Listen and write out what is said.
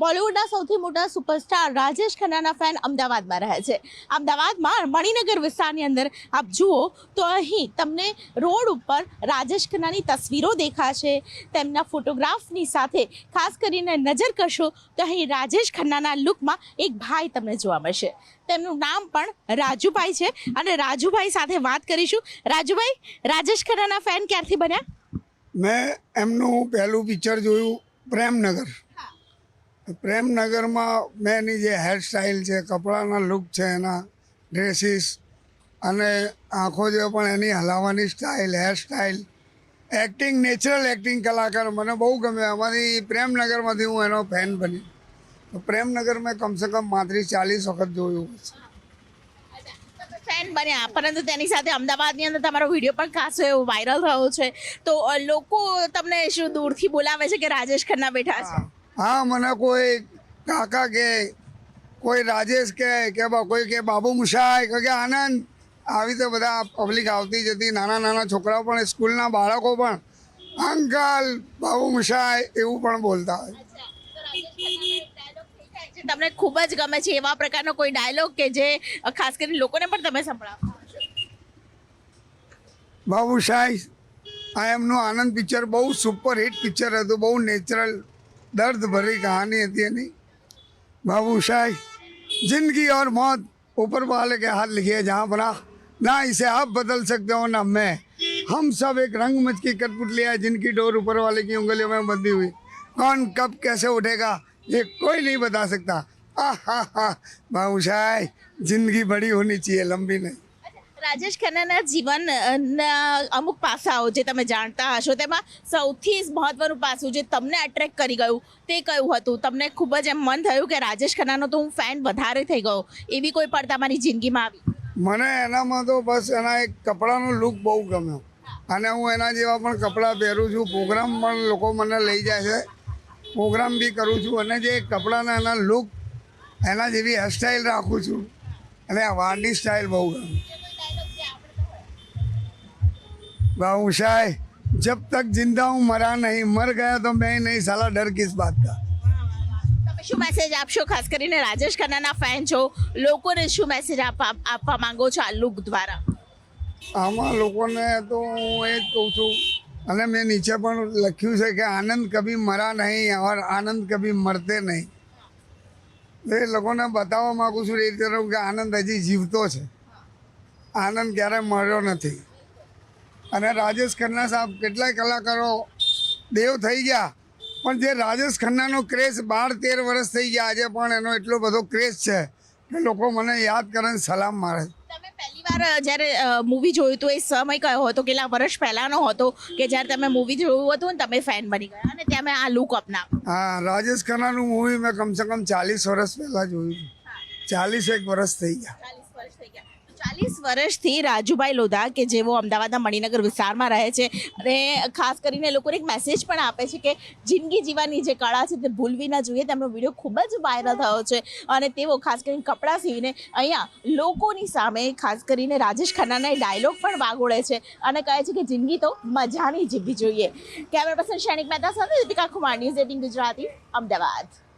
બોલિવૂડના સૌથી મોટા સુપરસ્ટાર રાજેશ ખન્નાના ફેન અમદાવાદમાં રહે છે. અમદાવાદમાં મણિનગર વિસ્તારની અંદર આપ જુઓ તો અહીં તમને રોડ ઉપર રાજેશ ખન્નાની તસવીરો દેખાશે. તેમના ફોટોગ્રાફની સાથે ખાસ કરીને નજર કરશો તો અહીં રાજેશ ખન્નાના લુકમાં એક ભાઈ તમને જોવા મળશે. તેમનું નામ પણ રાજુભાઈ છે અને રાજુભાઈ સાથે વાત કરીશું. રાજુભાઈ, રાજેશ ખન્નાના ફેન ક્યારથી બન્યા? મેં એમનું પહેલું પિક્ચર જોયું પ્રેમનગર. પ્રેમનગરમાં મેં એની જે હેરસ્ટાઇલ છે કપડાના લુક છે એના ડ્રેસીસ અને આંખો જે પણ એની હલાવવાની style hairstyle acting natural acting કલાકાર મને બહુ ગમે. અમારી પ્રેમનગરમાંથી હું એનો ફેન બની. તો પ્રેમનગર મેં કમસે કમ પાંત્રીસ ચાલીસ વખત જોયું હશે. ફેન બન્યા. પરંતુ તેની સાથે અમદાવાદની અંદર તમારો વીડિયો પણ ખાસો એવો વાયરલ થયો છે. તો લોકો તમને શું દૂરથી બોલાવે છે કે રાજેશ ખન્ના બેઠા છે? હા મને કોઈ કાકા કે કોઈ રાજેશ કે કે કોઈ કે બાબુ કોઈ કે આનંદ આવી રીતે બધા પબ્લિક આવતી જતી નાના નાના છોકરાઓ પણ સ્કૂલના બાળકો પણ અંકલ બાબુ મુશાય એવું પણ બોલતા હોય. તમને ખૂબ જ ગમે છે એવા પ્રકારનો કોઈ ડાયલોગ કે જે ખાસ કરીને લોકોને પણ તમે સંભળાવો. બાબુ શાય આ એમનું આનંદ પિક્ચર બહુ સુપર હિટ પિક્ચર હતું બહુ નેચરલ दर्द भरी कहानी है यानी बाबूशाही ज़िंदगी और मौत ऊपर वाले के हाथ लिखी है, जहाँ बना ना इसे आप बदल सकते हो, ना मैं। हम सब एक रंग मच की कठपुतलियाँ है जिनकी डोर ऊपर वाले की उंगलियों में बंधी हुई। कौन कब कैसे उठेगा, ये कोई नहीं बता सकता। आह हा हा बाबूशाही ज़िंदगी बड़ी होनी चाहिए, लंबी नहीं। રાજેશ ખન્નાના જીવન અમુક પાસાઓ જે તમે જાણતા હશો, તેમાં સૌથી મહત્વનું પાસું જે તમને અટ્રેક્ટ કરી ગયું તે કયું હતું? તમને ખૂબ જ એમ મન થયું કે રાજેશ ખન્નાનો તો હું ફેન વધારે થઈ ગયો, એવી કોઈ પણ તમારી જિંદગીમાં આવી? મને એનામાં તો બસ એના એક કપડાનો લુક બહુ ગમ્યો. અને હું એના જેવા પણ કપડાં પહેરું છું. પ્રોગ્રામ પણ લોકો મને લઈ જાય છે. પ્રોગ્રામ બી કરું છું. અને જે કપડાના એના લુક એના જેવી હેરસ્ટાઈલ રાખું છું. અને આ વાળની સ્ટાઇલ બહુ ગમે बाबू शाह जब तक जिंदा हूँ मरा नहीं मर गया तो मैं नहीं साला डर किस बात का તમે શું મેસેજ આપશો ખાસ કરીને રાજેશ ખન્નાના ફેન છો લોકોને શું મેસેજ આપવા આપવા માંગો છો આ લુક દ્વારા આમાં લોકોને તો હું એ જ કહું છું અને મેં નીચે પણ લખ્યું છે કે આનંદ કભી મરા નહીં ઓર આનંદ કભી મરતે નહીં એ લોકોને બતાવવા માગું છું એ રીતે રહું કે આનંદ હજી જીવતો છે આનંદ ક્યારે મર્યો નથી અને રાજેશ ખન્ના સાહેબ કેટલાય કલાકારો દેવ થઈ ગયા. પણ જે રાજેશ ખન્નાનો ક્રેઝ બાર તેર વર્ષ થઈ ગયા આજે પણ એનો એટલો બધો ક્રેઝ છે કે લોકો મને યાદ કરે સલામ મારે. વાર જ્યારે મૂવી જોયું હતું એ સમય કયો હતો? કેટલા વર્ષ પહેલાનો હતો કે જ્યારે તમે મૂવી જોયું હતું ને તમે ફેન બની ગયા અને ત્યાં મેં આ લુક અપનાવ્યો હા રાજેશ ખન્નાનું મૂવી મેં કમસે કમ ચાલીસ વર્ષ પહેલાં જોયું ચાલીસ એક વર્ષ થઈ ગયા. ચાલીસ વર્ષથી રાજુભાઈ લોધા, કે જેઓ અમદાવાદના મણિનગર વિસ્તારમાં રહે છે, અને ખાસ કરીને લોકોને એક મેસેજ પણ આપે છે કે જિંદગી જીવવાની જે કળા છે તે ભૂલવી ના જોઈએ. તેમનો વીડિયો ખૂબ જ વાયરલ થયો છે. અને તેઓ ખાસ કરીને કપડાં સીવીને અહીંયા લોકોની સામે, ખાસ કરીને રાજેશ ખન્નાના ડાયલોગ પણ વાગોળે છે અને કહે છે કે જિંદગી તો મજાની જીવવી જોઈએ. કેમેરા પર્સન શૈનિક મહેતા સાથે દીપિકા કુમાર ન્યૂઝ એટીન ગુજરાતી, અમદાવાદ.